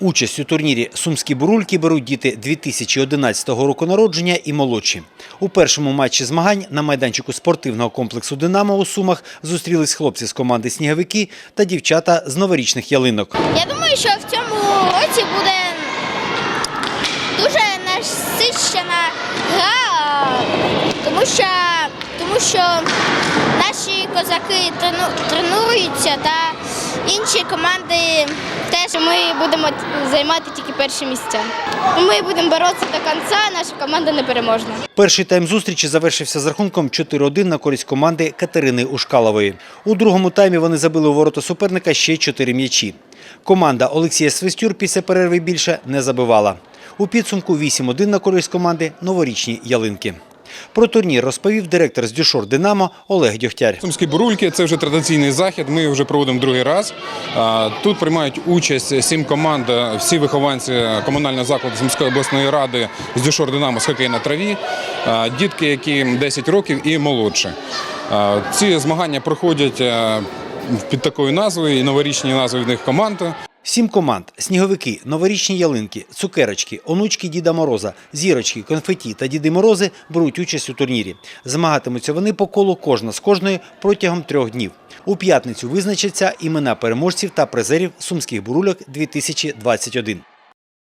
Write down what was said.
Участь у турнірі Сумські бурульки беруть діти 2011 року народження і молодші. У першому матчі змагань на майданчику спортивного комплексу Динамо у Сумах зустрілись хлопці з команди Сніговики та дівчата з новорічних ялинок. Я думаю, що в цьому році буде дуже насичена гра, тому що, тому що наші козаки трену- тренуються та інші команди теж ми будемо займати тільки перші місця. Ми будемо боротися до кінця, наша команда не переможна. Перший тайм зустрічі завершився з рахунком 4-1 на користь команди Катерини Ушкалової. У другому таймі вони забили у ворота суперника ще 4 м'ячі. Команда Олексія Свистюр після перерви більше не забивала. У підсумку 8-1 на користь команди новорічні ялинки. Про турнір розповів директор з Дюшор Динамо Олег Дьогтяр. Сумські бурульки це вже традиційний захід. Ми вже проводимо другий раз. Тут приймають участь сім команд, всі вихованці комунального закладу Сумської обласної ради з Дюшор Динамо з хокею на траві. Дітки, які 10 років і молодше. Ці змагання проходять під такою назвою і новорічні назви в них команд. Сім команд – сніговики, новорічні ялинки, цукерочки, онучки Діда Мороза, зірочки, конфеті та Діди Морози беруть участь у турнірі. Змагатимуться вони по колу кожна з кожної протягом трьох днів. У п'ятницю визначаться імена переможців та призерів сумських бурульок 2021.